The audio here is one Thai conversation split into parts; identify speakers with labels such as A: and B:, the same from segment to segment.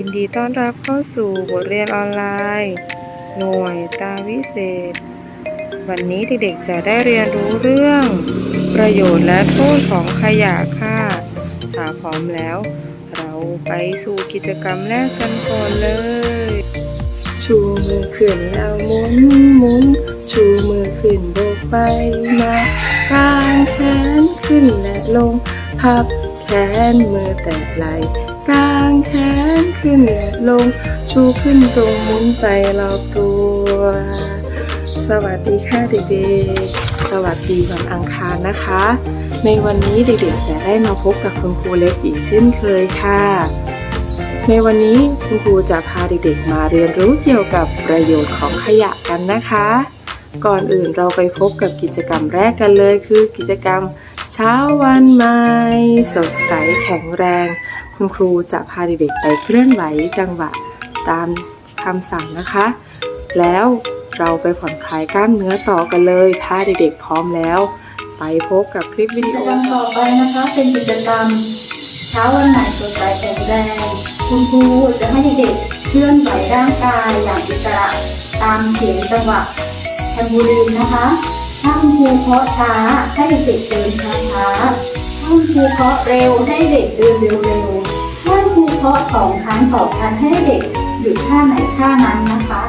A: ยินดีต้อนรับเข้าสู่บทเรียนออนไลน์ หน่วยตาวิเศษ วันนี้เด็กๆจะได้เรียนรู้เรื่อง ประโยชน์และโทษของขยะค่ะถ้าพร้อมแล้ว เราไปสู่กิจกรรมแรกกันก่อนเลย ชูมือขึ้นแล้วหมุนหมุนชูมือขึ้นโบกไปมากางแขนขึ้นและลงพับแขนมือแตะไหล กางแขนขึ้นละลง ชูขึ้นตรงมุนไปรอบตัว สวัสดีค่ะเด็กๆ สวัสดีวันอังคารนะคะ ในวันนี้เด็กๆจะได้มาพบกับคุณครูเล็กอีกเช่นเคยค่ะ ในวันนี้คุณครูจะพาเด็กๆมาเรียนรู้เกี่ยวกับประโยชน์ของขยะกันนะคะ ก่อนอื่นเราไปพบกับกิจกรรมแรกกันเลย คือกิจกรรมเช้าวันใหม่สดใสแข็งแรง คุณครูจะพาเด็กๆไปเคลื่อนไหวจังหวะตามคำสั่งนะคะ แล้วเราไปผ่อนคลายกล้ามเนื้อต่อกันเลย ถ้าเด็กๆพร้อมแล้ว ไปพบกับคลิปวิดีโอ
B: ต่อไปนะคะ เป็นกิจกรรมเช้าวันใหม่สดใสแข็งแรงคุณครูจะให้เด็กๆเคลื่อนไหวร่างกายอย่างอิสระตามเสียงจังหวะแทมบูรีนนะคะ ถ้าคุณครูเคาะช้าให้เด็กๆเดินช้าช้าๆ ท่านครูเคาะเร็วให้เด็กเดินเร็วๆท่านครูเคาะสองครั้งต่อกันให้เด็กหยุดท่าไหนท่านั้นนะคะ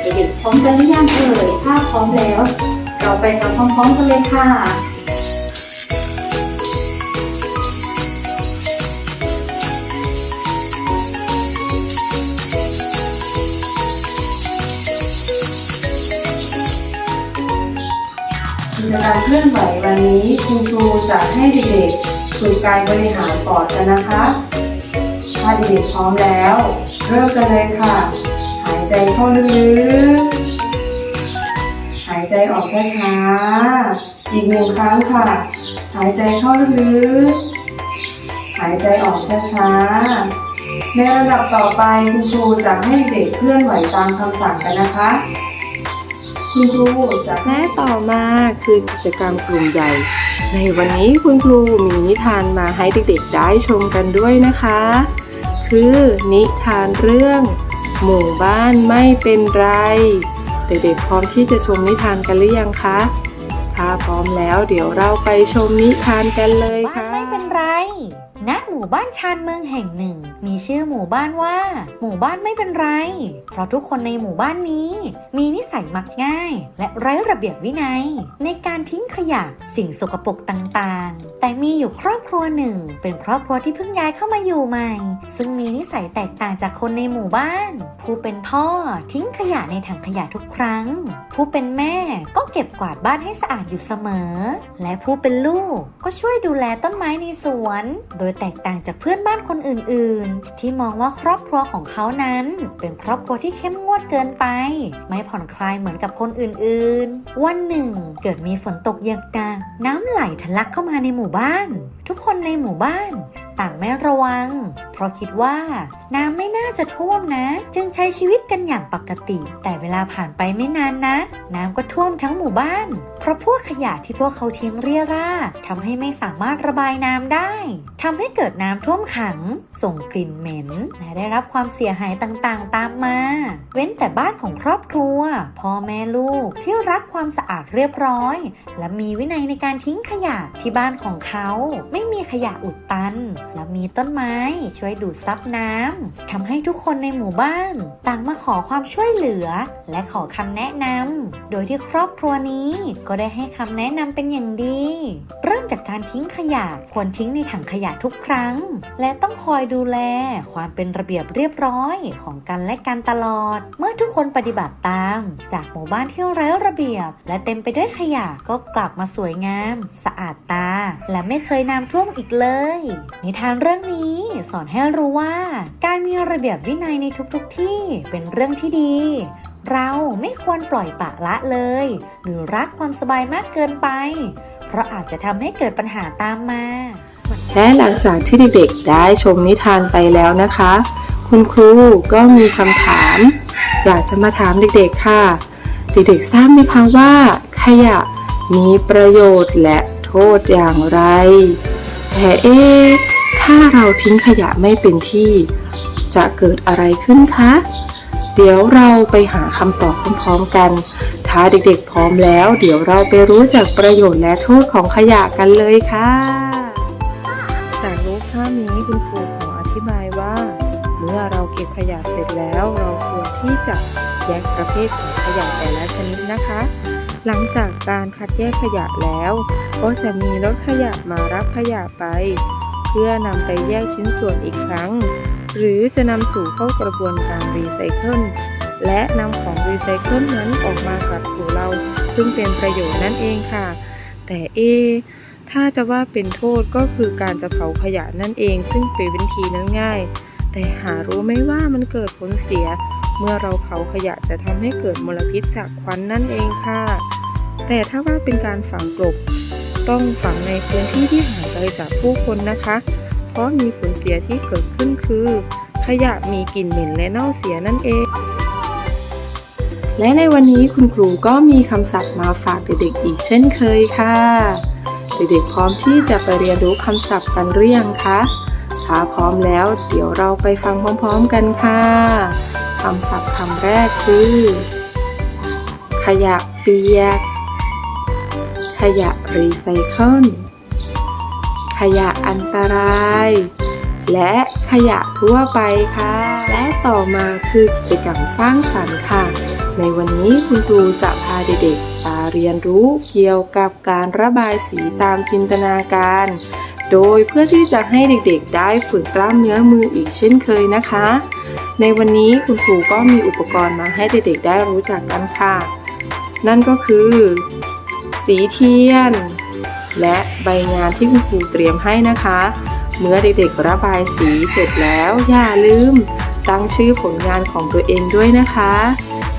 B: เด็กๆพร้อมกันหรือยังเอ่ยถ้าพร้อมแล้ว เราไปทำพร้อมๆกันเลยค่ะ
A: เคลื่อนไหววันนี้ คุณครูจะให้เด็กๆฝึกการบริหารปอดกันนะคะ ถ้าเด็กๆพร้อมแล้ว เริ่มกันเลยค่ะ หายใจเข้าลึกๆหายใจออกช้าๆอีกหนึ่งครั้งค่ะ หายใจเข้าลึกๆหายใจออกช้าๆในระดับต่อไปคุณครูจะให้เด็กเคลื่อนไหวตามคำสั่งกันนะคะ คุณครูจะและต่อมาคือกิจกรรมกลุ่มใหญ่ ในวันนี้คุณครูมีนิทานมาให้เด็กๆได้ชมกันด้วยนะคะ คือนิทานเรื่อง หมู่บ้านไม่เป็นไร เด็กๆพร้อมที่จะชมนิทานกันหรือยังคะถ้าพร้อมแล้วเดี๋ยวเราไปชมนิทานกันเลย
C: บ้าน
A: ค่ะ
C: ไม่เป็นไร ณหมู่บ้านชานเมืองแห่งหนึ่ง มีชื่อหมู่บ้านว่า หมู่บ้านไม่เป็นไร เพราะทุกคนในหมู่บ้านนี้ มีนิสัยมักง่าย และไร้ระเบียบวินัย ในการทิ้งขยะสิ่งสกปรกต่างๆ แต่มีอยู่ครอบครัวหนึ่ง เป็นครอบครัวที่เพิ่งย้ายเข้ามาอยู่ใหม่ ซึ่งมีนิสัยแตกต่างจากคนในหมู่บ้าน ผู้เป็นพ่อทิ้งขยะในถังขยะทุกครั้ง ผู้เป็นแม่ก็เก็บกวาดบ้านให้สะอาดอยู่เสมอ และผู้เป็นลูกก็ช่วยดูแลต้นไม้ในสวน โดยแตกต่างจากเพื่อนบ้านคนอื่นๆ ที่มองว่าครอบครัวของเขานั้น เป็นครอบครัวที่เข้มงวดเกินไป ไม่ผ่อนคลายเหมือนกับคนอื่นๆ วันหนึ่งเกิดมีฝนตกอย่างหนักน้ำไหลทะลักเข้ามาในหมู่บ้าน ทุกคนในหมู่บ้าน ต่างไม่ระวัง เพราะคิดว่าน้ำไม่น่าจะท่วมนะ จึงใช้ชีวิตกันอย่างปกติ แต่เวลาผ่านไปไม่นานนะ น้ำก็ท่วมทั้งหมู่บ้าน เพราะพวกขยะที่พวกเขาทิ้งเรี่ยราทำให้ไม่สามารถระบายน้ำได้ทำให้เกิดน้ำท่วมขัง ส่งกลิ่นเหม็น และได้รับความเสียหายต่างๆ ตามมา เว้นแต่บ้านของครอบครัว พ่อแม่ลูกที่รักความสะอาดเรียบร้อย และมีวินัยในการทิ้งขยะที่บ้านของเขา ไม่มีขยะอุดตันและมีต้นไม้ช่วยดูดซับน้ำทำให้ทุกคนในหมู่บ้าน ต่างมาขอความช่วยเหลือ และขอคำแนะนำโดยที่ครอบครัวนี้ก็ได้ให้คำแนะนำเป็นอย่างดี จากการทิ้งขยะควรทิ้งในถังขยะทุกครั้ง และต้องคอยดูแลความเป็นระเบียบเรียบร้อยของกันและกันตลอด เมื่อทุกคนปฏิบัติตาม จากหมู่บ้านที่ไร้ระเบียบ และเต็มไปด้วยขยะก็กลับมาสวยงาม สะอาดตา และไม่เคยน้ำท่วมอีกเลย นิทานเรื่องนี้สอนให้รู้ว่า การมีระเบียบวินัยในทุกๆทที่เป็นเรื่องที่ดีเราไม่ควรปล่อยปละละเลย หรือรักความสบายมากเกินไป ราะอาจจะทำให้เกิดปัญหาตามมา
A: และหลังจากที่เด็กๆได้ชมนิทานไปแล้วนะคะ คุณครูก็มีคำถาม อยากจะมาถามเด็กๆค่ะ เด็กๆทราบไหมคะว่า ขยะมีประโยชน์และโทษอย่างไร แต่เอ๊ะถ้าเราทิ้งขยะไม่เป็นที่ จะเกิดอะไรขึ้นคะ เดี๋ยวเราไปหาคำตอบพร้อมๆกัน ถ้าเด็กๆพร้อมแล้ว เดี๋ยวเราไปรู้จักประโยชน์และโทษของขยะกันเลยค่ะ จากรูปภาพนี้คุณครูขออธิบายว่า เมื่อเราเก็บขยะเสร็จแล้ว เราควรที่จะแยกประเภทของขยะแต่ละชนิดนะคะ หลังจากการคัดแยกขยะแล้ว ก็จะมีรถขยะมารับขยะไป เพื่อนำไปแยกชิ้นส่วนอีกครั้ง หรือจะนำสู่เข้ากระบวนการรีไซเคิล และนำของรีไซเคิลนั้นออกมากลับสู่เรา ซึ่งเป็นประโยชน์นั่นเองค่ะ แต่เอถ้าจะว่าเป็นโทษก็คือการจะเผาขยะนั่นเอง ซึ่งเป็นวิธีนั้นง่าย แต่หารู้ไหมว่ามันเกิดผลเสีย เมื่อเราเผาขยะจะทำให้เกิดมลพิษจากควันนั่นเองค่ะ แต่ถ้าว่าเป็นการฝังกลบ ต้องฝังในพื้นที่ที่ห่างไกลจากผู้คนนะคะ เพราะมีผลเสียที่เกิดขึ้นคือ ขยะมีกลิ่นเหม็นและเน่าเสียนั่นเอง และในวันนี้คุณครูก็มีคำศัพท์มาฝากเด็กๆอีกเช่นเคยค่ะ เด็กๆพร้อมที่จะไปเรียนรู้คำศัพท์กันหรือยังคะถ้าพร้อมแล้วเดี๋ยวเราไปฟังพร้อมๆกันค่ะคำศัพท์คำแรกคือ ขยะเปียก ขยะรีไซเคิล ขยะอันตราย และขยะทั่วไปค่ะ และต่อมาคือกิจกรรมสร้างสรรค์ค่ะ ในวันนี้คุณครูจะพาเด็กๆมาเรียนรู้เกี่ยวกับการระบายสีตามจินตนาการ โดยเพื่อที่จะให้เด็กๆ ได้ฝึกกล้ามเนื้อมืออีกเช่นเคยนะคะ ในวันนี้คุณครูก็มีอุปกรณ์มาให้เด็กๆ ได้รู้จักกันค่ะ นั่นก็คือ สีเทียน และใบงานที่คุณครูเตรียมให้นะคะ เมื่อเด็กๆ ระบายสีเสร็จแล้วอย่าลืม ตั้งชื่อผลงานของตัวเองด้วยนะคะ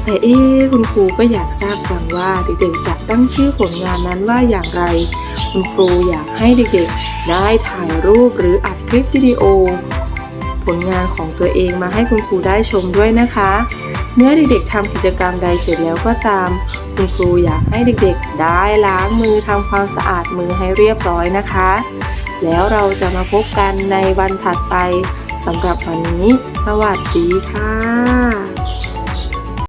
A: แต่เอ๊คุณครูก็อยากทราบจังว่าเด็กๆจะตั้งชื่อผลงานนั้นว่าอย่างไร คุณครูอยากให้เด็กๆ ได้ถ่ายรูปหรืออัดคลิปวิดีโอ ผลงานของตัวเองมาให้คุณครูได้ชมด้วยนะคะเมื่อเด็กๆทำกิจกรรมใดเสร็จแล้วก็ตาม คุณครูอยากให้เด็กๆ ได้ล้างมือทำความสะอาดมือให้เรียบร้อยนะคะ แล้วเราจะมาพบกันในวันถัดไปสำหรับวันนี้ สวัสดีค่ะ